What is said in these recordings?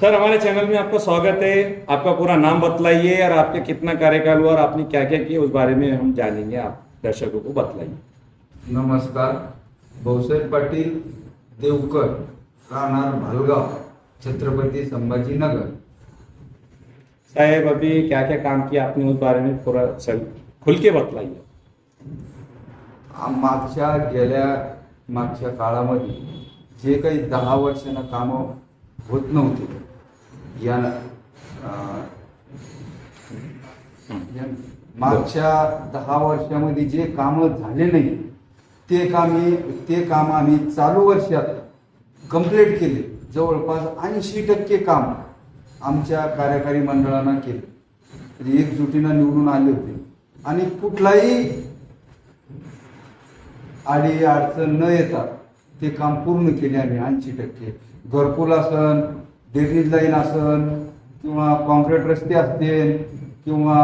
Sir हमारे channel में आपका स्वागत है। आपका पूरा नाम बतलाइए और आपके कितना कार्यकाल हुआ और आपने क्या क्या किया उस बारे में हम जानेंगे। आप दर्शकों को बतलाइए। नमस्कार। भाऊसाहेब पाटील देवकर राहणार भालगाव छत्रपती संभाजीनगर। साहेब अभी क्या क्या काम किया आपने उस बारे में पूरा चल खुल के बतलाइए। मागच्या गेल्या मागच्या काळामध्ये जे काही दहा वर्षानं कामं होत नव्हते या मागच्या दहा वर्षामध्ये जे कामं झाले नाही ते कामे ते काम आम्ही चालू वर्षात कंप्लीट केले. जवळपास ऐंशी टक्के काम आमच्या कार्यकारी मंडळानं केले. म्हणजे एकजुटीनं निवडून आले होते. आणि कुठलाही आडी अडचण न येता ते काम पूर्ण केले आम्ही ऐंशी टक्के. घरकुल असन ड्रेनेज लाईन असेल किंवा कॉन्क्रीट रस्ते असतील किंवा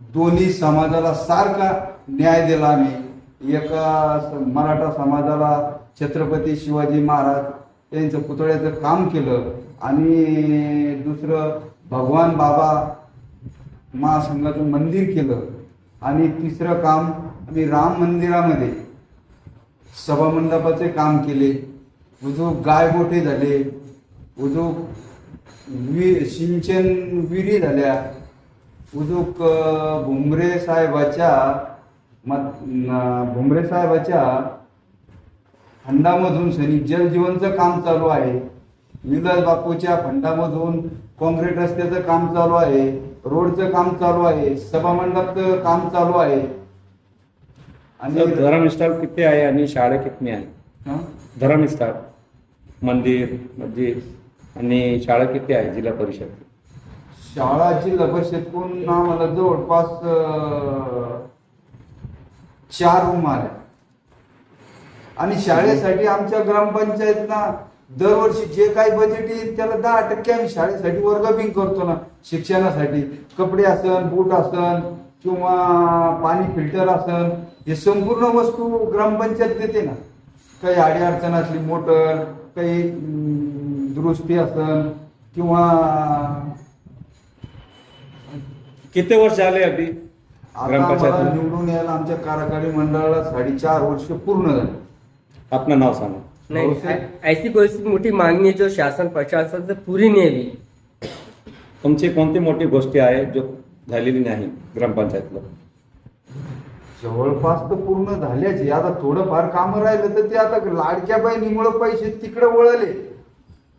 दोन्ही समाजाला सारखा न्याय दिला आम्ही. एका स- मराठा समाजाला छत्रपती शिवाजी महाराज यांचं पुतळ्याचं काम केलं आणि दुसरं भगवान बाबा महासंघाचं मंदिर केलं. आणि तिसरं काम आम्ही राम मंदिरामध्ये सभामंडपाचे काम केले. जो गायगोठे झाले. उजूक वि सिंचन विहिरी झाल्या. उजूक भुमरे साहेबाच्या भुमरे साहेबाच्या फंडामधून सैनिक जलजीवनचं काम चालू आहे. विलास बापूच्या फंडामधून काँक्रीट रस्त्याचं काम चालू आहे. रोडचं काम चालू आहे. सभामंडपचं काम चालू आहे. आणि धर्मस्थळ किती आहे आणि शाळा कितनी आहे? हं? धर्मस्थळ मंदिर मस्जिद? आणि शाळा किती आहे जिल्हा परिषद? शाळा जिल्हा परिषदकडून आम्हाला जवळपास अं, चार रूम आल्या. आणि शाळेसाठी आमच्या ग्रामपंचायतना दरवर्षी जे काही बजेट येईल त्याला दहा टक्के आम्ही शाळेसाठी वर्गबिंग करतो ना. शिक्षणासाठी कपडे असन बूट असन किंवा पाणी फिल्टर असन हे संपूर्ण वस्तू ग्रामपंचायत देते ना. काही अडी अडचण असली मोटर काही अं, दुरुस्ती असन किंवा किती वर्ष झाले अभी आता ग्रामपंचायत निवडून यायला आमच्या कार्यकारी मंडळाला साडेचार वर्ष पूर्ण झाले. आपलं नाव सांगा. नाही भाऊसाहेब? ऐ- ऐसी कोणती मोठी मागणी जो शासन प्रशासन पुरी नेली. तुमची कोणती मोठी गोष्टी आहे जो झालेली नाही ग्रामपंचायतला? जवळपास तर पूर्ण झाल्याचे आता थोडंफार कामं राहिलं तर ते आता लाडक्या बहिणीमुळं पैसे तिकडे वळले.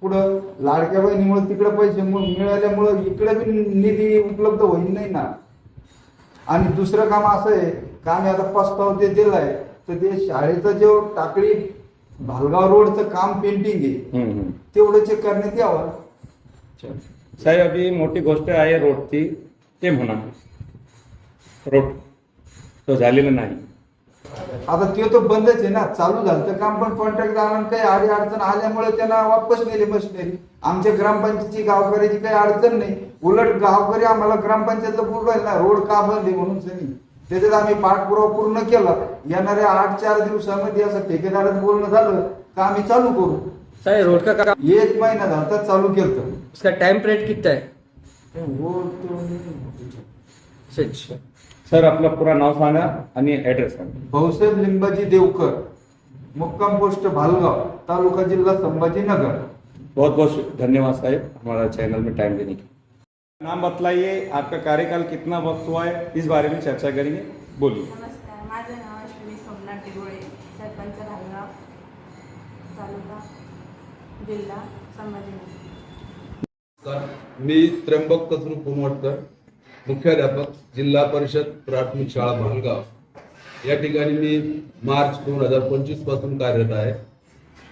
पुढं लाडक्या बहिणीमुळे तिकडे पैसे मु- मिळाल्यामुळं इकडे बी निधी उपलब्ध होईल नाही ना आणि दुसरं काम असं आहे का आम्ही आता प्रस्ताव ते दिलाय तर ते शाळेचं जे टाकळी भालगाव रोडचं काम पेंटिंग आहे. तेवढं चेक करण्यात यावं. साहेब अभी मोठी गोष्ट आहे रोडची ते म्हणा रोड तो झालेला नाही आता ते तर बंदच आहे ना. चालू झालं तर काम पण कॉन्ट्रॅक्ट काही आडी अडचण आल्यामुळे त्यांना वापस नेले मशिनरी आमच्या ग्रामपंचायतीची गावकऱ्याची काही अडचण नाही. उलट गावकरी आम्हाला ग्रामपंचायतला बोलवायला ना रोड का बंद आहे म्हणून सनी? त्याच्यात आम्ही पाठपुरावा पूर्ण केला. येणाऱ्या आठ चार दिवसामध्ये असं ठेकेदारात बोलणं झालं का आम्ही चालू करू. सर रोड का काम? एक महिना झाला तर चालू केलं उसका टाइम पीरियड कितना है अच्छा. सर आपलं पुरा नाव सांगा आणि ऍड्रेस सांगा. भाऊसाहेब लिंबाजी देवकर मुक्काम पोस्ट भालगाव तालुका जिल्हा संभाजीनगर. बहुत बहुत धन्यवाद साहेब हमारा चैनल में टाइम देने के लिए। नाम बतलाइए आपका कार्यकाल कितना वक्त हुआ है? इस बारे में चर्चा करेंगे। बोलिए। नमस्कार माझं नाव अश्विनी सोमनाथ दिगोळे सरपंच भालगाव तालुका जिल्हा संभाजीनगर. नमस्कार मी त्र्यंबक कचरू पुनवटकर मुख्याध्यापक जिल्हा परिषद प्राथमिक शाळा महालगाव या ठिकाणी मी मार्च दोन हजार पंचवीसपासून कार्यरत आहे.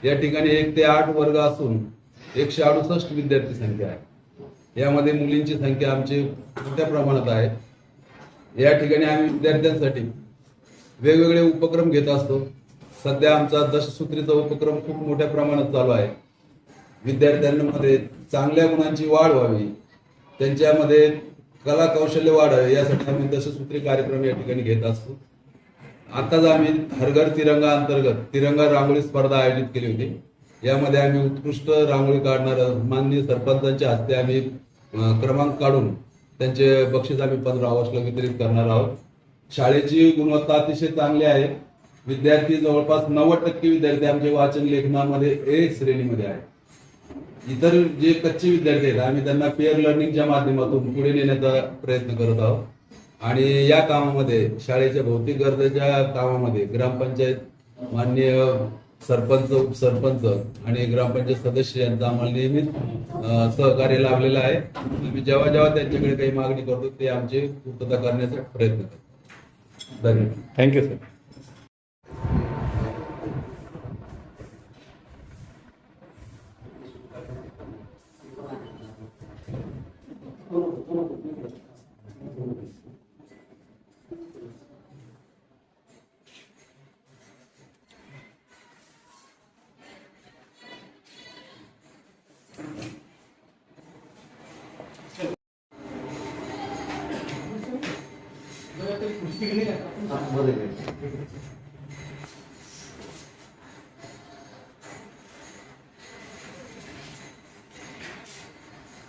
या ठिकाणी एक ते आठ वर्ग असून एकशे अडुसष्ट विद्यार्थी संख्या आहे. यामध्ये मुलींची संख्या आमची मोठ्या प्रमाणात आहे. या ठिकाणी आम्ही विद्यार्थ्यांसाठी वेगवेगळे उपक्रम घेत असतो. सध्या आमचा दशसूत्रीचा उपक्रम खूप मोठ्या प्रमाणात चालू आहे. विद्यार्थ्यांमध्ये चांगल्या गुणांची वाढ व्हावी. त्यांच्यामध्ये कला कौशल्य वाढावे यासाठी आम्ही दशसूत्री कार्यक्रम या ठिकाणी घेत असतो. आताच आम्ही हरघर तिरंगा अंतर्गत तिरंगा रांगोळी स्पर्धा आयोजित केली होती. यामध्ये आम्ही उत्कृष्ट रांगोळी काढणार माननीय सरपंचांच्या हस्ते आम्ही क्रमांक काढून त्यांचे बक्षीस आम्ही पंधरा ऑगस्टला वितरित करणार आहोत. शाळेची गुणवत्ता अतिशय चांगली आहे. विद्यार्थी जवळपास नव्वद टक्के विद्यार्थी आमचे वाचन लेखनामध्ये ए श्रेणीमध्ये आहे इतर जे कच्चे विद्यार्थी आहेत आम्ही त्यांना पेअर लर्निंगच्या माध्यमातून पुढे नेण्याचा प्रयत्न करत आहोत. आणि या कामामध्ये शाळेच्या भौतिक गरजेच्या कामामध्ये ग्रामपंचायत माननीय सरपंच उपसरपंच आणि ग्रामपंचायत सदस्य यांचा आम्हाला नेहमीच सहकार्य लाभलेलं आहे. आम्ही जेव्हा जेव्हा त्यांच्याकडे काही मागणी करतो ते आमची पूर्तता करण्याचा प्रयत्न करतो. धन्यवाद. Thank you sir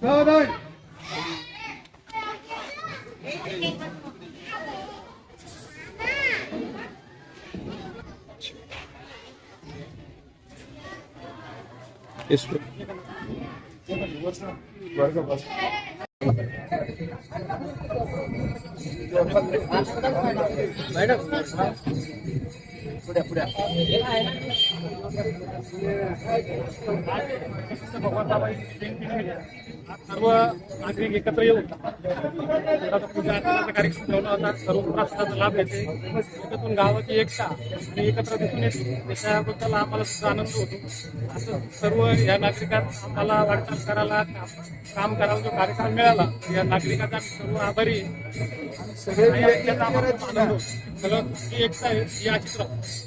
Bye-bye. Yes, sir. Madam. पुढ्या पुढ्या भगवंताबाई सर्व नागरिक एकत्र येऊन पूजा अर्चनाचा कार्यक्रम ठेवला होता. सर्व प्रसादाचा लाभ घेते त्याच्यातून गावाची एकता आणि एकत्र दिसून येते. त्याच्याबद्दल आम्हाला सुद्धा आनंद होतो. असं सर्व या नागरिकात आम्हाला वाटचाल करायला काम करायला जो कार्यक्रम मिळाला या नागरिकाचा सर्व आभारी आहे. आणि आनंद होतो. सगळं एकता आहे ही अशीच राहतो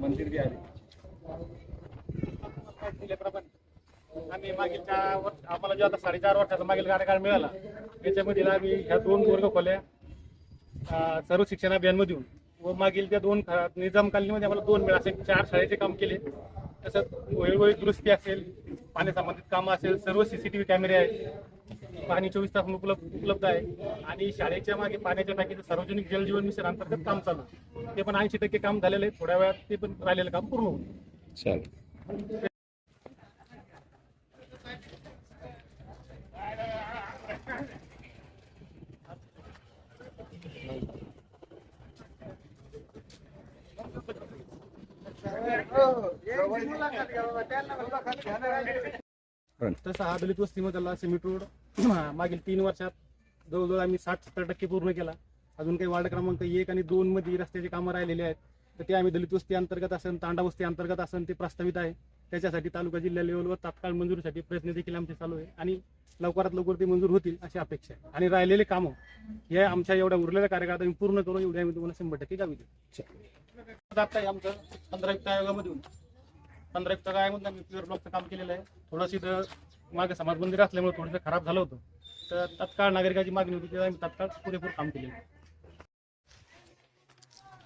मंदिर बी आले. आम्ही मागील चार वर्ष आम्हाला जो आता साडेचार वर्षाचा मागील कार्यकाळ मिळाला त्याच्यामध्ये आम्ही ह्या दोन वर्ग खोल्या सर्व शिक्षण अभियानमधून व मागील त्या दोन निजामकालीनमध्ये आम्हाला दोन वेळा असे चार शाळेचे काम केले. तसंच वेळोवेळी दुरुस्ती असेल पाण्यासंबंधित कामं असेल सर्व सीसीटीव्ही कॅमेरे आहेत. पाणी चोवीस तास उपलब्ध उपलब्ध आहे. आणि शाळेच्या मागे पाण्याच्या टाकीचं सार्वजनिक जलजीवन मिशन अंतर्गत काम चालू आहे. ते पण ऐंशी टक्के काम झालेलं आहे. थोड्या वेळात ते पण राहिलेलं काम पूर्ण होईल. चलो तसा हा दलित वस्तीमधला सिमेंट रोड मागील तीन वर्षात जवळजवळ आम्ही साठ सत्तर टक्के पूर्ण केला. अजून काही वार्ड क्रमांक एक आणि दोन मध्ये रस्त्याची कामं राहिलेली आहेत. तर ते आम्ही दलित वस्ती अंतर्गत असेल तांडा वस्ती अंतर्गत असेल ते प्रस्तावित आहे. त्याच्यासाठी तालुका जिल्हा लेवलवर तात्काळ मंजुरीसाठी प्रयत्न देखील आमचे चालू आहे आणि लवकरात लवकर ते मंजूर होतील अशी अपेक्षा आहे. आणि राहिलेले कामं हे आमच्या एवढ्या उरलेल्या कार्यकाळात आम्ही पूर्ण करू एवढे आम्ही तुम्हाला शंभर टक्के गावी देऊ आता आमचं पंधरा युक्त आयोगामधून पंधरा युक्त आयोगामध्ये आम्ही प्युअर ब्लॉकचं काम केलेलं आहे. थोडंसं मागे समाज मंदिर असल्यामुळे थोडंसं खराब झालं होतं. तर तत्काळ नागरिकाची मागणी होती त्याला आम्ही तत्काळ पुरेपूर काम केले.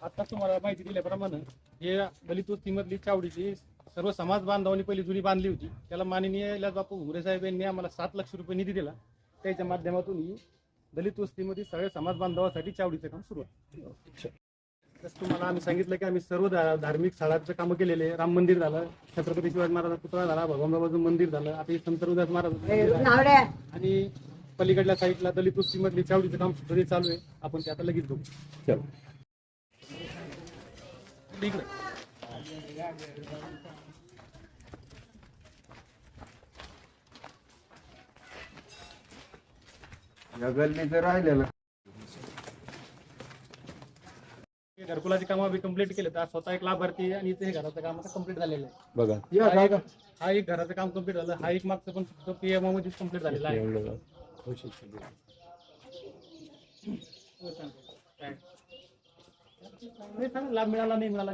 आता तुम्हाला माहिती दिल्याप्रमाणे हे दलित वस्तीमधली चावडीची सर्व समाज बांधवांनी पहिली जुनी बांधली होती. त्याला माननीय बापू घुरे साहेब यांनी आम्हाला सात लक्ष रुपये निधी दिला. त्याच्या माध्यमातून ही दलित वस्तीमध्ये सगळ्या समाज बांधवासाठी चावडीचं काम सुरू आहे. तुम्हाला आम्ही सांगितलं की आम्ही सर्व धा- धार्मिक स्थळांचं कामं केलेले आहे. राम मंदिर झालं छत्रपती शिवाजी महाराजांचा पुतळा झाला भगवानबाबाचं मंदिर झालं आता हे संत रविदास महाराज आणि पलीकडल्या साईडला दलित वस्तीमधली चावडीचं काम सुद्धा चालू आहे. आपण ते आता लगेच बघू. चलो. इकडे. या गल्लीचं राहिलेलं हे घरकुलाची कामं बी कंप्लीट केले तर स्वतः एक लाभार्थी आहे आणि इथे हे घराचं काम आता कंप्लीट झालेलं आहे. बघा. हा एक- हा एक घराचं काम कंप्लीट झालं. हा एक मागचं पण पीएमओ मध्ये कंप्लीट झालेला आहे. एवढं नाही, चांगला लाभ मिळाला नाही मिळाला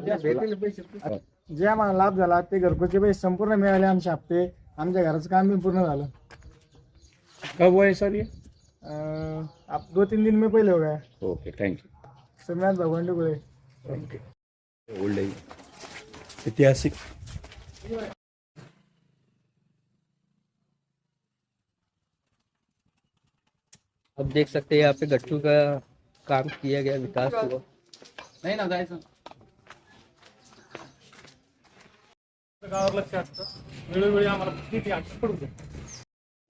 जे आम्हाला लाभ झाला ते घरकुलचे पैसे संपूर्ण मिळाले आमचे हप्ते. आमच्या घराचं काम बी पूर्ण झालं. कब हुआ है सर ये अं, आप दो तीन दिन में पहले हो गया. ओके थैंक सोमनाथ भगवान गुळे ओल्ड ऐतिहासिक अब देख सकते हैं यहाँ पे गट्टू का काम किया गया विकास हुआ। नाही ना जायचं गावावर लक्ष असतं वेळोवेळी आम्हाला किती अडचण पडू दे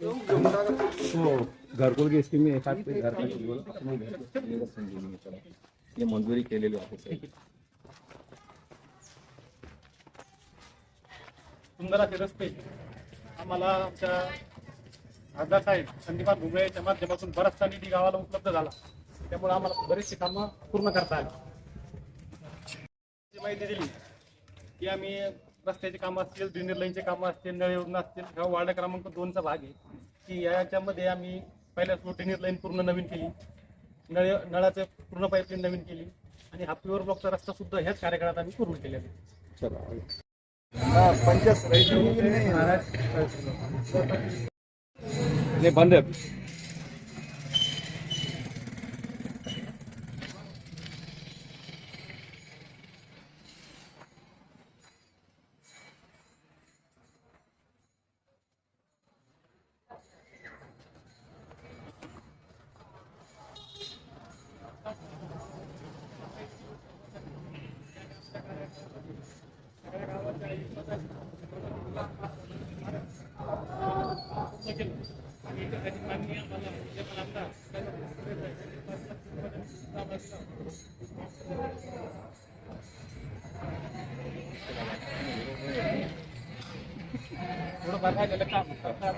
तो घरकुल की स्कीम में एक हाथ पे घर का बोला मंजुरी केलेली आहे साहेब. सुंदर असे रस्ते. आम्हाला आमच्या खासदार साहेब संदीपान भुमरे यांच्या माध्यमातून बराचसा निधी गावाला उपलब्ध झाला. त्यामुळे आम्हाला बरीचशी कामं पूर्ण करता आली. माहिती दिली की आम्ही रस्त्याची कामं असतील ड्रेनेज लाईनचे कामं असतील नळ योजना असतील हा वार्ड क्रमांक दोनचा भाग आहे की याच्यामध्ये आम्ही पहिल्याच ड्रेनेज लाईन पूर्ण नवीन केली. नळ नळाचं पूर्ण पाईपलाईन नवीन केली आणि हा प्युअर ब्लॉकचा रस्ता सुद्धा ह्याच कार्यकाळात आम्ही पूर्ण केलेला आहे. नहीं बंद है अभी थोडंफार